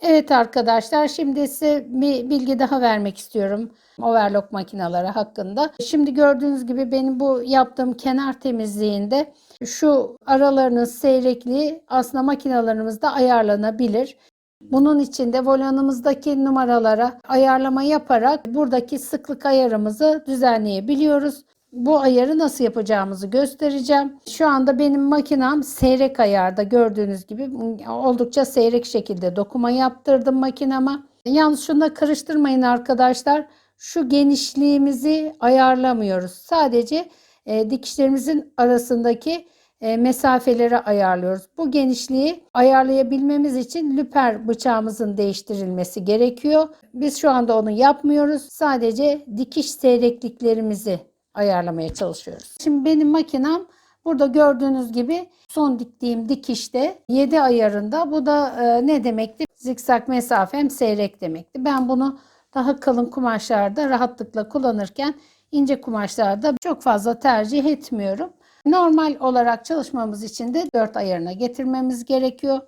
Evet arkadaşlar şimdi size bir bilgi daha vermek istiyorum overlock makineleri hakkında. Şimdi gördüğünüz gibi benim bu yaptığım kenar temizliğinde şu aralarının seyrekliği aslında makinalarımızda ayarlanabilir. Bunun için de volanımızdaki numaralara ayarlama yaparak buradaki sıklık ayarımızı düzenleyebiliyoruz. Bu ayarı nasıl yapacağımızı göstereceğim. Şu anda benim makinem seyrek ayarda gördüğünüz gibi oldukça seyrek şekilde dokuma yaptırdım makinama. Yalnız şunu da karıştırmayın arkadaşlar. Şu genişliğimizi ayarlamıyoruz. Sadece e, dikişlerimizin arasındaki e, mesafeleri ayarlıyoruz. Bu genişliği ayarlayabilmemiz için lüper bıçağımızın değiştirilmesi gerekiyor. Biz şu anda onu yapmıyoruz. Sadece dikiş seyrekliklerimizi ayarlamaya çalışıyoruz. Şimdi benim makinem burada gördüğünüz gibi son diktiğim dikişte 7 ayarında. Bu da e, ne demekti? Zikzak mesafem seyrek demekti. Ben bunu daha kalın kumaşlarda rahatlıkla kullanırken ince kumaşlarda çok fazla tercih etmiyorum. Normal olarak çalışmamız için de 4 ayarına getirmemiz gerekiyor.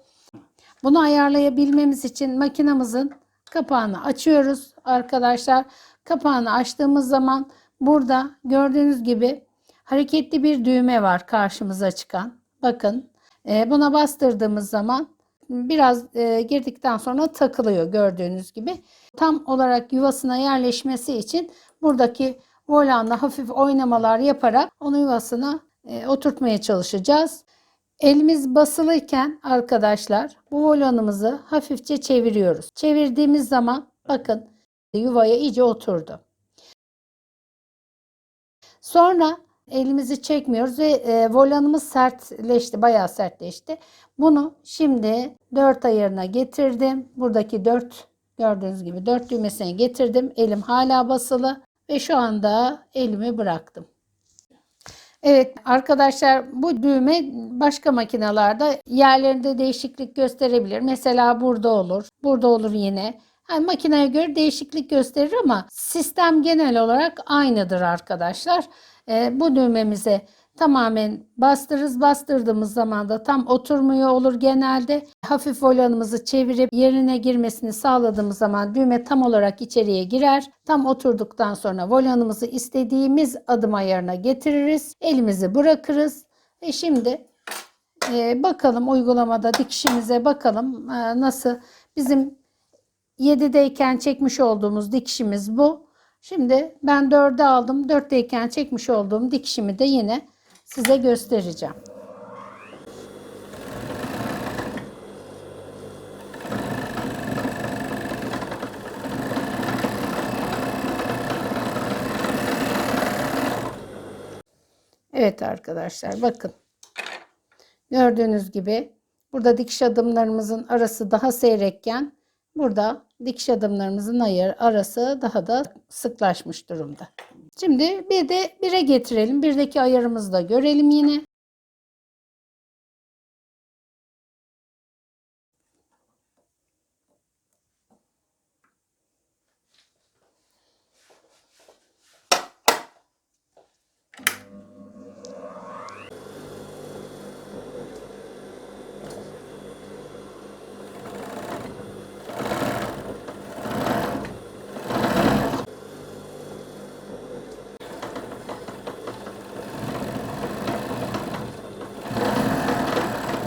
Bunu ayarlayabilmemiz için makinamızın kapağını açıyoruz arkadaşlar. Kapağını açtığımız zaman burada gördüğünüz gibi hareketli bir düğme var karşımıza çıkan. Bakın e, buna bastırdığımız zaman biraz e, girdikten sonra takılıyor gördüğünüz gibi. Tam olarak yuvasına yerleşmesi için buradaki volanla hafif oynamalar yaparak onu yuvasına e, oturtmaya çalışacağız. Elimiz basılıyken arkadaşlar bu volanımızı hafifçe çeviriyoruz. Çevirdiğimiz zaman bakın yuvaya iyice oturdu. Sonra elimizi çekmiyoruz ve e, volanımız sertleşti, bayağı sertleşti. Bunu şimdi 4 ayarına getirdim. Buradaki 4 gördüğünüz gibi 4 düğmesine getirdim. Elim hala basılı ve şu anda elimi bıraktım. Evet arkadaşlar bu düğme başka makinalarda yerlerinde değişiklik gösterebilir. Mesela burada olur, burada olur yine. Yani makineye göre değişiklik gösterir ama sistem genel olarak aynıdır arkadaşlar. Ee, bu düğmemize tamamen bastırırız. Bastırdığımız zaman da tam oturmuyor olur genelde. Hafif volanımızı çevirip yerine girmesini sağladığımız zaman düğme tam olarak içeriye girer. Tam oturduktan sonra volanımızı istediğimiz adım ayarına getiririz. Elimizi bırakırız. Ve şimdi e, bakalım uygulamada dikişimize bakalım e, nasıl bizim 7'deyken çekmiş olduğumuz dikişimiz bu. Şimdi ben 4'e aldım. 4'teyken çekmiş olduğum dikişimi de yine size göstereceğim. Evet arkadaşlar bakın. Gördüğünüz gibi burada dikiş adımlarımızın arası daha seyrekken burada dikiş adımlarımızın ayır, arası daha da sıklaşmış durumda. Şimdi bir de 1'e getirelim. Birdeki ayarımızı da görelim yine.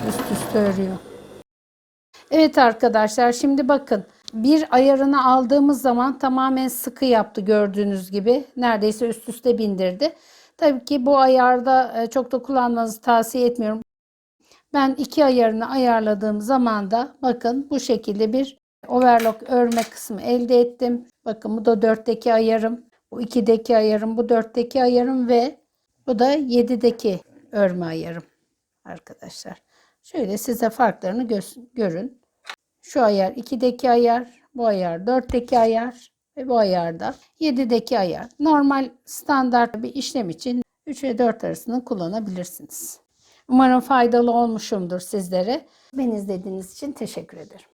Üst üste örüyor. Evet arkadaşlar şimdi bakın bir ayarını aldığımız zaman tamamen sıkı yaptı gördüğünüz gibi. Neredeyse üst üste bindirdi. Tabii ki bu ayarda e, çok da kullanmanızı tavsiye etmiyorum. Ben iki ayarını ayarladığım zaman da bakın bu şekilde bir overlock örme kısmı elde ettim. Bakın bu da 4'teki ayarım. Bu 2'deki ayarım. Bu 4'teki ayarım ve bu da 7'deki örme ayarım arkadaşlar. Şöyle size farklarını görün. Şu ayar 2'deki ayar, bu ayar 4'teki ayar ve bu ayarda 7'deki ayar. Normal standart bir işlem için 3 ve 4 arasını kullanabilirsiniz. Umarım faydalı olmuşumdur sizlere. Beni izlediğiniz için teşekkür ederim.